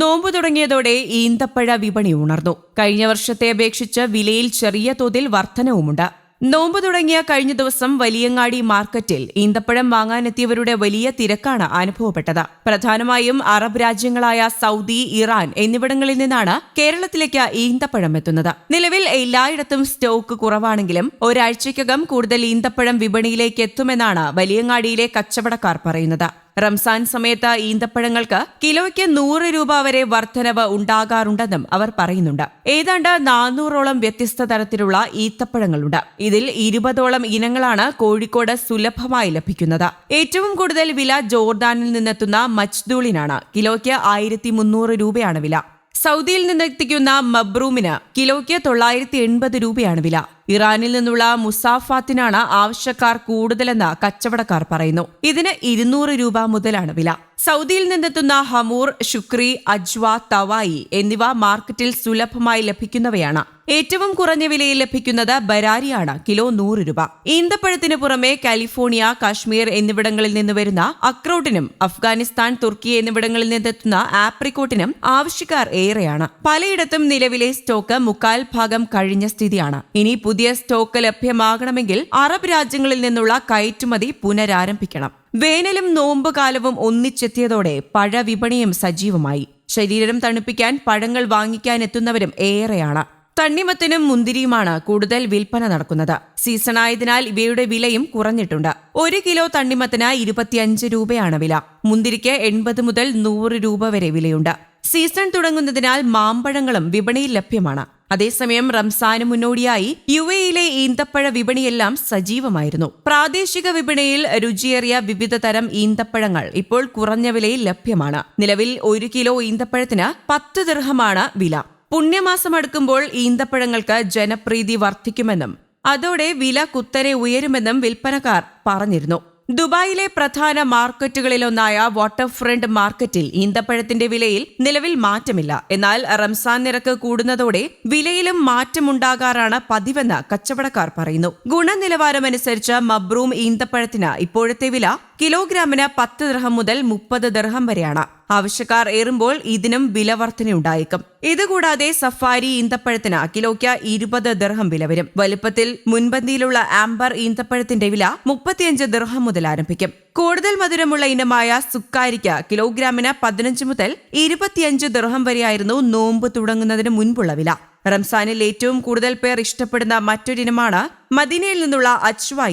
നോമ്പ് തുടങ്ങിയതോടെ ഈന്തപ്പഴ വിപണി ഉണർന്നു. കഴിഞ്ഞ വർഷത്തെ അപേക്ഷിച്ച് വിലയിൽ ചെറിയ തോതിൽ വർധനവുമുണ്ട്. നോമ്പ് തുടങ്ങിയ കഴിഞ്ഞ ദിവസം വലിയങ്ങാടി മാർക്കറ്റിൽ ഈന്തപ്പഴം വാങ്ങാനെത്തിയവരുടെ വലിയ തിരക്കാണ് അനുഭവപ്പെട്ടത്. പ്രധാനമായും അറബ് രാജ്യങ്ങളായ സൗദി ഇറാൻ എന്നിവിടങ്ങളിൽ നിന്നാണ് കേരളത്തിലേക്ക് ഈന്തപ്പഴം എത്തുന്നത്. നിലവിൽ എല്ലായിടത്തും സ്റ്റോക്ക് കുറവാണെങ്കിലും ഒരാഴ്ചയ്ക്കകം കൂടുതൽ ഈന്തപ്പഴം വിപണിയിലേക്ക് എത്തുമെന്നാണ് വലിയങ്ങാടിയിലെ കച്ചവടക്കാർ പറയുന്നത്. റംസാൻ സമയത്ത് ഈന്തപ്പഴങ്ങൾക്ക് കിലോയ്ക്ക് നൂറ് രൂപ വരെ വർധനവ് ഉണ്ടാകാറുണ്ടെന്നും അവർ പറയുന്നുണ്ട്. ഏതാണ്ട് നാനൂറോളം വ്യത്യസ്ത തരത്തിലുള്ള ഈത്തപ്പഴങ്ങളുണ്ട്. ഇതിൽ ഇരുപതോളം ഇനങ്ങളാണ് കോഴിക്കോട് സുലഭമായി ലഭിക്കുന്നത്. ഏറ്റവും കൂടുതൽ വില ജോർദാനിൽ നിന്നെത്തുന്ന മച്ദൂളിനാണ് കിലോയ്ക്ക് ആയിരത്തി മുന്നൂറ് രൂപയാണ് വില. സൗദിയിൽ നിന്നെത്തിക്കുന്ന മബ്രൂമിന് കിലോയ്ക്ക് തൊള്ളായിരത്തി എൺപത് രൂപയാണ് വില. ഇറാനിൽ നിന്നുള്ള മുസാഫാത്തിനാണ് ആവശ്യക്കാർ കൂടുതലെന്ന് കച്ചവടക്കാർ പറയുന്നു. ഇതിന് ഇരുന്നൂറ് രൂപ മുതലാണ് വില. സൗദിയിൽ നിന്നെത്തുന്ന ഹമൂർ ശുക്രി അജ്വ തവായി എന്നിവ മാർക്കറ്റിൽ സുലഭമായി ലഭിക്കുന്നവയാണ്. ഏറ്റവും കുറഞ്ഞ വിലയിൽ ലഭിക്കുന്നത് ബരാരിയാണ് കിലോ നൂറ് രൂപ. ഈന്തപ്പഴത്തിന് പുറമെ കാലിഫോർണിയ കാശ്മീർ എന്നിവിടങ്ങളിൽ നിന്ന് വരുന്ന അക്രോട്ടിനും അഫ്ഗാനിസ്ഥാൻ തുർക്കി എന്നിവിടങ്ങളിൽ നിന്നെത്തുന്ന ആപ്രിക്കോട്ടിനും ആവശ്യക്കാർ ഏറെയാണ്. പലയിടത്തും നിലവിലെ സ്റ്റോക്ക് മുക്കാൽ ഭാഗം കഴിഞ്ഞ സ്ഥിതിയാണ്. ഇനി പുതിയ സ്റ്റോക്ക് ലഭ്യമാകണമെങ്കിൽ അറബ് രാജ്യങ്ങളിൽ നിന്നുള്ള കയറ്റുമതി പുനരാരംഭിക്കണം. വേനലും നോമ്പുകാലവും ഒന്നിച്ചെത്തിയതോടെ പഴവിപണിയും സജീവമായി. ശരീരം തണുപ്പിക്കാൻ പഴങ്ങൾ വാങ്ങിക്കാൻ എത്തുന്നവരും ഏറെയാണ്. തണ്ണിമത്തനും മുന്തിരിയുമാണ് കൂടുതൽ വിൽപ്പന നടക്കുന്നത്. സീസണായതിനാൽ ഇവയുടെ വിലയും കുറഞ്ഞിട്ടുണ്ട്. ഒരു കിലോ തണ്ണിമത്തിന് ഇരുപത്തിയഞ്ച് രൂപയാണ് വില. മുന്തിരിക്ക് എൺപത് മുതൽ നൂറ് രൂപ വരെ വിലയുണ്ട്. സീസൺ തുടങ്ങുന്നതിനാൽ മാമ്പഴങ്ങളും വിപണിയിൽ ലഭ്യമാണ്. അതേസമയം റംസാന് മുന്നോടിയായി യു എയിലെ ഈന്തപ്പഴ വിപണിയെല്ലാം സജീവമായിരുന്നു. പ്രാദേശിക വിപണിയിൽ രുചിയേറിയ വിവിധ തരം ഈന്തപ്പഴങ്ങൾ ഇപ്പോൾ കുറഞ്ഞ വിലയിൽ ലഭ്യമാണ്. നിലവിൽ ഒരു കിലോ ഈന്തപ്പഴത്തിന് പത്ത് ദീർഘമാണ് വില. പുണ്യമാസം അടുക്കുമ്പോൾ ഈന്തപ്പഴങ്ങൾക്ക് ജനപ്രീതി വർദ്ധിക്കുമെന്നും അതോടെ വില കുത്തനെ ഉയരുമെന്നും വിൽപ്പനക്കാർ പറഞ്ഞിരുന്നു. ദുബായിലെ പ്രധാന മാർക്കറ്റുകളിലൊന്നായ വാട്ടർ ഫ്രണ്ട് മാർക്കറ്റിൽ ഈന്തപ്പഴത്തിന്റെ വിലയിൽ നിലവിൽ മാറ്റമില്ല. എന്നാൽ റംസാൻ നിരക്ക് കൂടുന്നതോടെ വിലയിലും മാറ്റമുണ്ടാകാറാണ് പതിവെന്ന് കച്ചവടക്കാർ പറയുന്നു. ഗുണനിലവാരമനുസരിച്ച് മബ്രൂം ഈന്തപ്പഴത്തിന് ഇപ്പോഴത്തെ വില കിലോഗ്രാമിന് പത്ത് ദർഹം മുതൽ മുപ്പത് ദർഹം വരെയാണ്. ആവശ്യക്കാർ ഏറുമ്പോൾ ഇതിനും വില വർധനയുണ്ടായേക്കും. ഇതുകൂടാതെ സഫാരി ഈന്തപ്പഴത്തിന് കിലോയ്ക്ക് ഇരുപത് ദർഹം വില വരും. വലുപ്പത്തിൽ മുൻപന്തിയിലുള്ള ആംബർ ഈന്തപ്പഴത്തിന്റെ വില മുപ്പത്തിയഞ്ച് ദർഹം മുതൽ ആരംഭിക്കും. കൂടുതൽ മധുരമുള്ള ഇനമായ സുക്കാരിക്ക് കിലോഗ്രാമിന് പതിനഞ്ച് മുതൽ ഇരുപത്തിയഞ്ച് ദർഹം വരെയായിരുന്നു നോമ്പ് തുടങ്ങുന്നതിന് മുൻപുള്ള വില. റംസാനിൽ ഏറ്റവും കൂടുതൽ പേർ ഇഷ്ടപ്പെടുന്ന മറ്റൊരിനമാണ് മദീനയിൽ നിന്നുള്ള അച്വ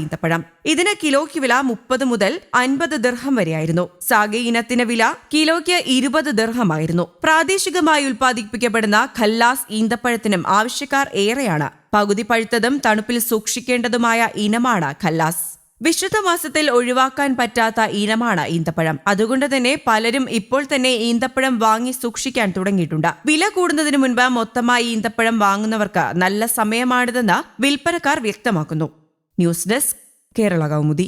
ഇതിന് കിലോയ്ക്ക് വില മുപ്പത് മുതൽ അൻപത് ദർഹം വരെയായിരുന്നു. സാഗെ ഇനത്തിന് വില കിലോയ്ക്ക് ഇരുപത് ദർഹമായിരുന്നു. പ്രാദേശികമായി ഉൽപ്പാദിപ്പിക്കപ്പെടുന്ന ഖല്ലാസ് ഈന്തപ്പഴത്തിനും ആവശ്യക്കാർ ഏറെയാണ്. പകുതി പഴുത്തതും തണുപ്പിൽ സൂക്ഷിക്കേണ്ടതുമായ ഇനമാണ് ഖല്ലാസ്. വിശുദ്ധ മാസത്തിൽ ഒഴിവാക്കാൻ പറ്റാത്ത ഇനമാണ് ഈന്തപ്പഴം. അതുകൊണ്ട് തന്നെ പലരും ഇപ്പോൾ തന്നെ ഈന്തപ്പഴം വാങ്ങി സൂക്ഷിക്കാൻ തുടങ്ങിയിട്ടുണ്ട്. വില കൂടുന്നതിന് മുൻപ് മൊത്തമായി ഈന്തപ്പഴം വാങ്ങുന്നവർക്ക് നല്ല സമയമാണിതെന്ന് വിൽപ്പനക്കാർ വ്യക്തമാക്കുന്നു. News desk Kerala Kaumudi.